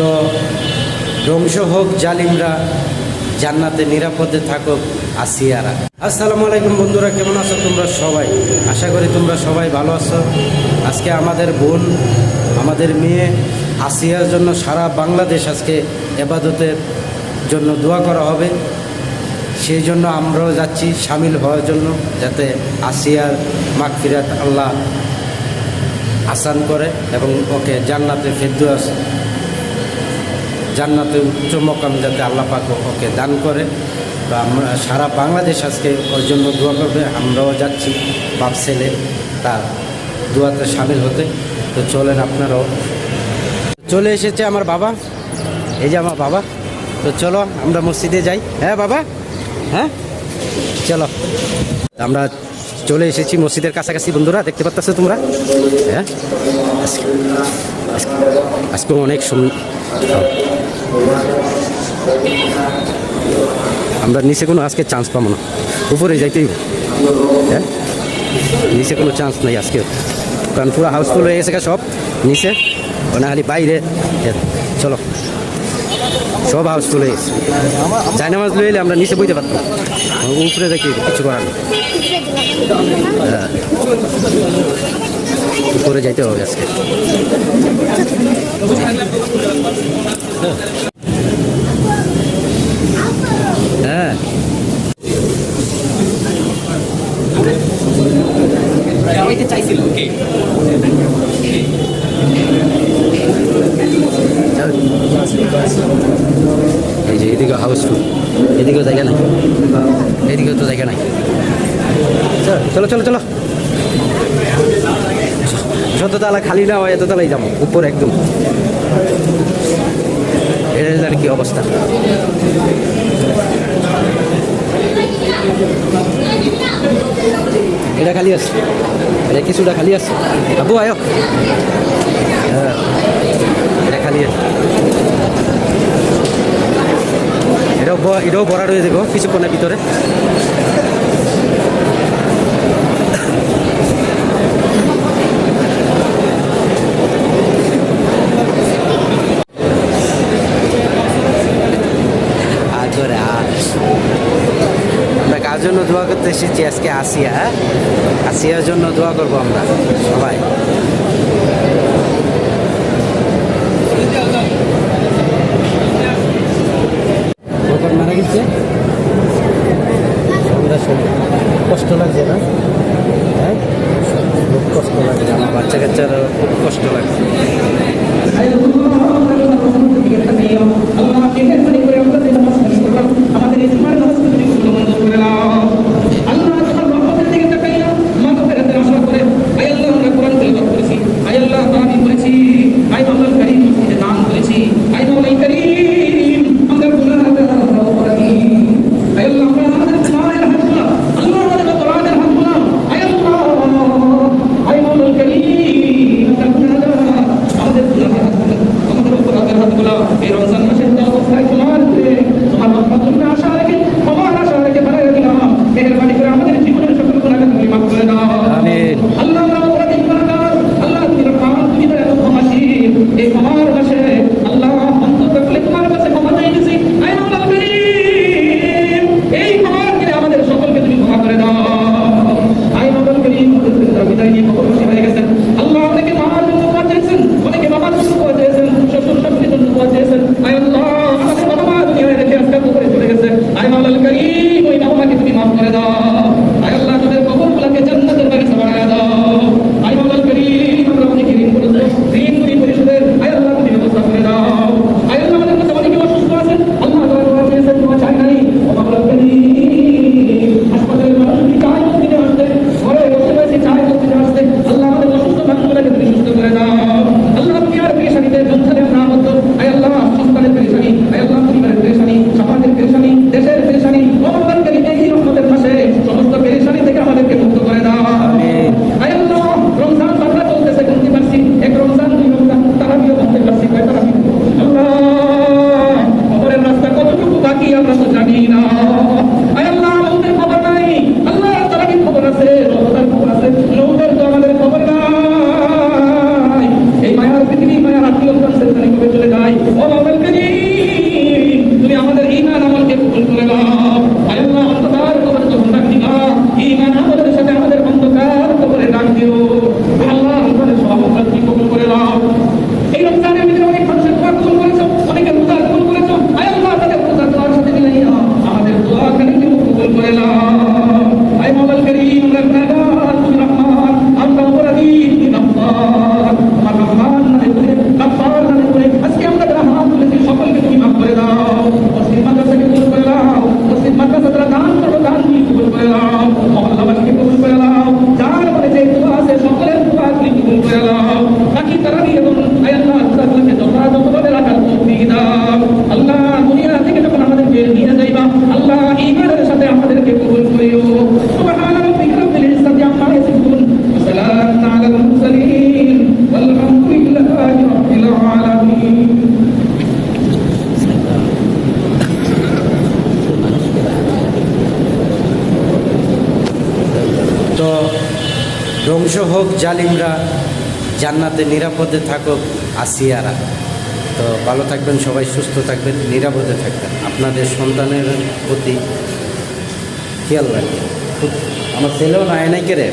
তো ধ্বংস হোক জালিমরা, জান্নাতে নিরাপদে থাকুক আসিয়ারা। আসসালামু আলাইকুম বন্ধুরা, কেমন আছো তোমরা সবাই? আশা করি তোমরা সবাই ভালো আছো। আজকে আমাদের বোন, আমাদের মেয়ে আসিয়ার জন্য সারা বাংলাদেশ আজকে এবাদতের জন্য দোয়া করা হবে। সেই জন্য আমরাও যাচ্ছি সামিল হওয়ার জন্য, যাতে আসিয়ার মাগফিরাত আল্লাহ আসান করে এবং ওকে জান্নাতে ফেরদুয়াস জান্নাতে উচ্চ মকাম যাতে আল্লাহ পাক ওকে দান করে। তো আমরা সারা বাংলাদেশ আজকে ওর জন্য দোয়া করবে। আমরাও যাচ্ছি বাপ ছেলে তার দোয়াতে সামিল হতে। তো চলেন আপনারাও। চলে এসেছে আমার বাবা। এই যে আমার বাবা। তো চলো আমরা মসজিদে যাই। হ্যাঁ বাবা? হ্যাঁ? চলো। আমরা চলে এসেছি মসজিদের কাছাকাছি বন্ধুরা, দেখতে পাচ্ছ তোমরা? হ্যাঁ? আজকে অনেক সুন্দর আমরা নিচে কোনো আজকে চান্স পাবো না। উপরে যাইতেই হ্যাঁ? নিচে কোনো চান্স নেই আজকে কারণ পুরো হাউসফুল হয়ে গেছে সব। নিচে না খালি বাইরে। এ, চলো। সব হাউসফুল হয়ে গেছে। যাই নামাজ লই এলে আমরা নিচে বইতে পারতাম। উপরে দেখি কিছু করার হ্যাঁ। উপরে যাইতে হবে আজকে হ্যাঁ চাইছিল। কে? এই যে এদিকে হাউসফুল এদিকেও জায়গা নাই। এদিকেও তো জায়গা নাই। চলো চলো চলো যত তালা খালি না হয় এত তালাই যাব। উপরে একদম এটা আর কি অবস্থা এটা খালি আছে। এটা কিছুটা খালি আছে। আবু, আয়ো। হ্যাঁ এটা খালি আছে। এটাও এটাও ভরা রয়ে দেবো কিছুক্ষণের ভিতরে। কার জন্য দোয়া করতে এসেছি? আজকে আসিয়া হ্যাঁ? আসিয়ার জন্য দোয়া করব আমরা, সবাই। মারা গেছে? কষ্ট লাগছে না? হ্যাঁ? খুব কষ্ট লাগছে। আমার বাচ্চা কাচ্চারও খুব কষ্ট লাগছে। ধ্বংস হোক জালিমরা জান্নাতে নিরাপদে থাকুক, আসিয়ারা। তো ভালো থাকবেন সবাই, সুস্থ থাকবেন, নিরাপদে থাকবেন। আপনাদের সন্তানের প্রতি খেয়াল রাখবেন। আমার ছেলেও নাই নাই রে?